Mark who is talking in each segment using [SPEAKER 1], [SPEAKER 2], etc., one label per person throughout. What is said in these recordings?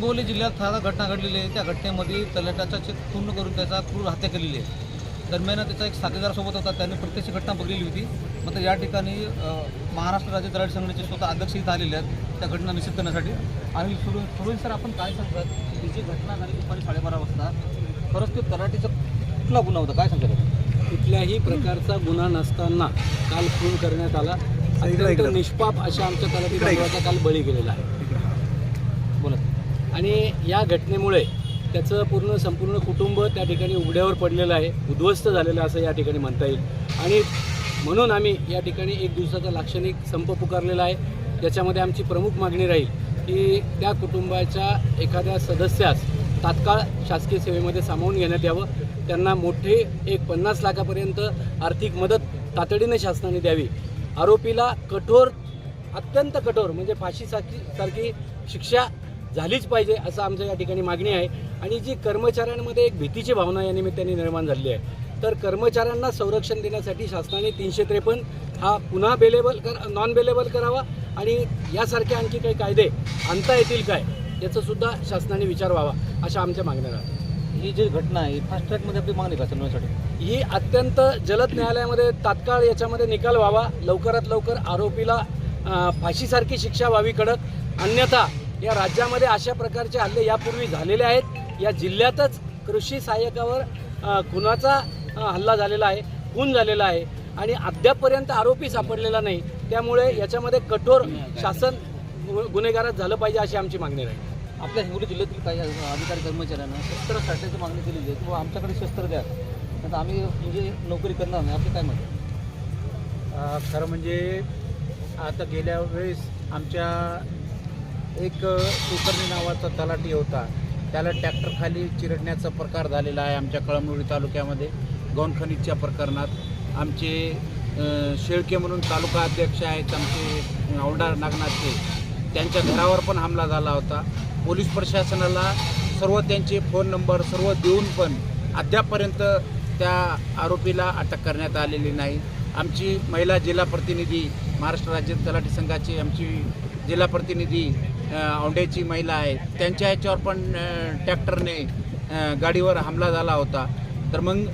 [SPEAKER 1] हिंगोली जिल्ह्यात हा घटना घडलेली आहे त्या घटनेमध्ये तलाट्याचा चेक पूर्ण करून त्याचा क्रूर हत्या केलेली आहे. दरम्यान त्याचा एक साथीदार सोबत होता. त्याने प्रत्यक्ष घटना बघितली होती. मात्र या ठिकाणी महाराष्ट्र राज्य तलाठी संघटनेचे स्वतः अध्यक्ष इथं आलेले आहेत. त्या घटना निश्चित करण्यासाठी. आणि सुरू सुरू सर आपण काय सांगतात ही जी घटना झाली दुपारी साडेबारा वाजता खरंच ते तलाठीचा कुठला गुन्हा होता? काय सांगतात
[SPEAKER 2] कुठल्याही प्रकारचा गुन्हा नसताना काल खून करण्यात आला. अत्यंत निष्पाप अशा आमच्या तलाठी बांधवाचा काल बळी गेलेला आहे. आणि या घटनेमुळे त्याचं पूर्ण संपूर्ण कुटुंब त्या ठिकाणी उघड्यावर पडलेलं आहे उद्ध्वस्त झालेलं असं या ठिकाणी म्हणता येईल. आणि म्हणून आम्ही या ठिकाणी एक दिवसाचा लाक्षणिक संप पुकारलेला आहे. त्याच्यामध्ये आमची प्रमुख मागणी राहील की त्या कुटुंबाच्या एखाद्या सदस्यास तात्काळ शासकीय सेवेमध्ये सामावून घेण्यात यावं. त्यांना मोठे एक पन्नास लाखापर्यंत आर्थिक मदत तातडीने शासनाने द्यावी. आरोपीला कठोर अत्यंत कठोर म्हणजे फाशीसारखी सारखी शिक्षा झालीच पाहिजे असं आमच्या या ठिकाणी मागणी आहे. आणि जी कर्मचाऱ्यांमध्ये एक भीतीची भावना या निमित्ताने निर्माण झाली आहे. तर कर्मचाऱ्यांना संरक्षण देण्यासाठी शासनाने तीनशे त्रेपन्न हा पुन्हा बेलेबल कर नॉन बेलेबल करावा आणि यासारखे आणखी काही कायदे आणता येतील काय याचं सुद्धा शासनाने विचार व्हावा अशा आमच्या मागण्या राहतात.
[SPEAKER 1] ही जी घटना आहे फास्ट ट्रॅकमध्ये आपली मागणी का चालवण्यासाठी
[SPEAKER 2] ही अत्यंत जलद न्यायालयामध्ये तात्काळ याच्यामध्ये निकाल व्हावा. लवकरात लवकर आरोपीला फाशीसारखी शिक्षा व्हावी कडक. अन्यथा या राज्यामध्ये अशा प्रकारचे हल्ले यापूर्वी झालेले आहेत. या जिल्ह्यातच कृषी सहाय्यकावर खुनाचा हल्ला झालेला आहे खून झालेला आहे. आणि अद्यापपर्यंत आरोपी सापडलेला नाही. त्यामुळे याच्यामध्ये कठोर शासन गु- गुन्हेगारात झालं पाहिजे अशी आमची मागणी राहील.
[SPEAKER 1] आपल्या हिंगोली जिल्ह्यातील काही अधिकारी कर्मचाऱ्यांना शस्त्र साठ्याची मागणी केलेली आहे. किंवा आमच्याकडे शस्त्र द्या. आता आम्ही म्हणजे नोकरी करणार नाही. आपली काय?
[SPEAKER 3] अ, खरं म्हणजे आता गेल्या वेळेस आमच्या एक कुकर्णी नावाचा तलाठी होता. त्याला ट्रॅक्टरखाली चिरडण्याचा प्रकार झालेला आहे आमच्या कळमनुरी तालुक्यामध्ये गौणखनिजच्या प्रकरणात. आमचे शेळके म्हणून तालुका अध्यक्ष आहेत आमचे औंढा नागनाथचे. त्यांच्या घरावर पण हमला झाला होता. पोलीस प्रशासनाला सर्व त्यांचे फोन नंबर सर्व देऊन पण अद्यापपर्यंत त्या आरोपीला अटक करण्यात आलेली नाही. आमची महिला जिल्हा प्रतिनिधी महाराष्ट्र राज्य तलाठी संघाची आमची जिल्हा प्रतिनिधी औंड्याची महिला आहे. त्यांच्या ह्याच्यावर पण ट्रॅक्टरने गाडीवर हमला झाला होता. तर मग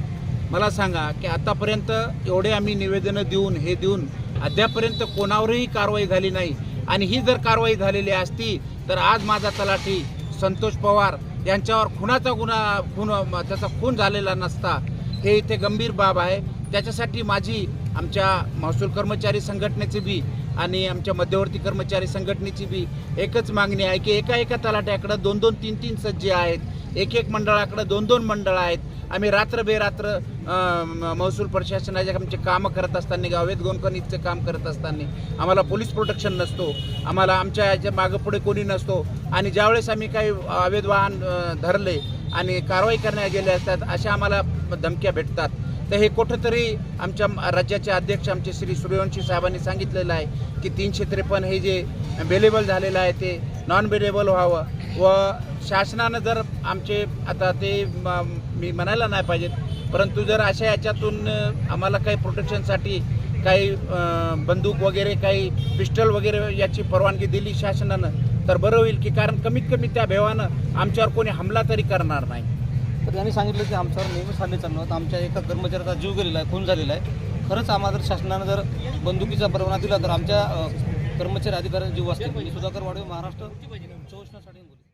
[SPEAKER 3] मला सांगा की आतापर्यंत एवढे आम्ही निवेदनं देऊन हे देऊन अद्यापर्यंत कोणावरही कारवाई झाली नाही. आणि ही जर कारवाई झालेली असती तर आज माझा तलाठी संतोष पवार यांच्यावर खुनाचा गुन्हा खून त्याचा खून झालेला नसता. हे इथे गंभीर बाब आहे. त्याच्यासाठी माझी आमच्या महसूल कर्मचारी संघटनेचे बी आणि आमच्या मध्यवर्ती कर्मचारी संघटनेची बी एकच मागणी आहे की एका एका तलाट्याकडं दोन दोन तीन तीन सज्जे आहेत. एक एक मंडळाकडं दोन दोन मंडळं आहेत. आम्ही रात्र बेरात्र महसूल प्रशासनाचे आमचे कामं करत असताना गावेत गोंकणीचं काम करत असताना आम्हाला पोलीस प्रोटेक्शन नसतो. आम्हाला आमच्या याच्या मागं पुढे कोणी नसतो. आणि ज्यावेळेस आम्ही काही अवैध वाहन धरले आणि कारवाई करण्यात गेले असतात अशा आम्हाला धमक्या भेटतात. तर हे कुठंतरी आमच्या राज्याचे अध्यक्ष आमचे श्री सूर्यवंशी साहेबांनी सांगितलेलं आहे की तीनशे त्रेपन्न हे जे बेलेबल झालेलं आहे ते नॉन बेलेबल व्हावं. व शासनानं जर आमचे आता ते मी म्हणायला नाही पाहिजेत परंतु जर अशा याच्यातून आम्हाला काही प्रोटेक्शनसाठी काही बंदूक वगैरे काही पिस्टल वगैरे याची परवानगी दिली शासनानं तर बरं होईल की कारण कमीत कमी त्या भेवानं आमच्यावर कोणी हमला तरी करणार नाही.
[SPEAKER 1] तर त्यांनी सांगितलं की आमच्यावर नेहमीच हल्ले चालू आहेत आमच्या एका कर्मचाऱ्याचा जीव गेलेला आहे खून झालेला आहे. खरंच आम्हाला जर शासनानं जर बंदुकीचा परवाना दिला तर आमच्या कर्मचारी अधिकाऱ्यांचा जीव असतील म्हणजे सुधाकर वाढवे महाराष्ट्र चोषणासाठी तास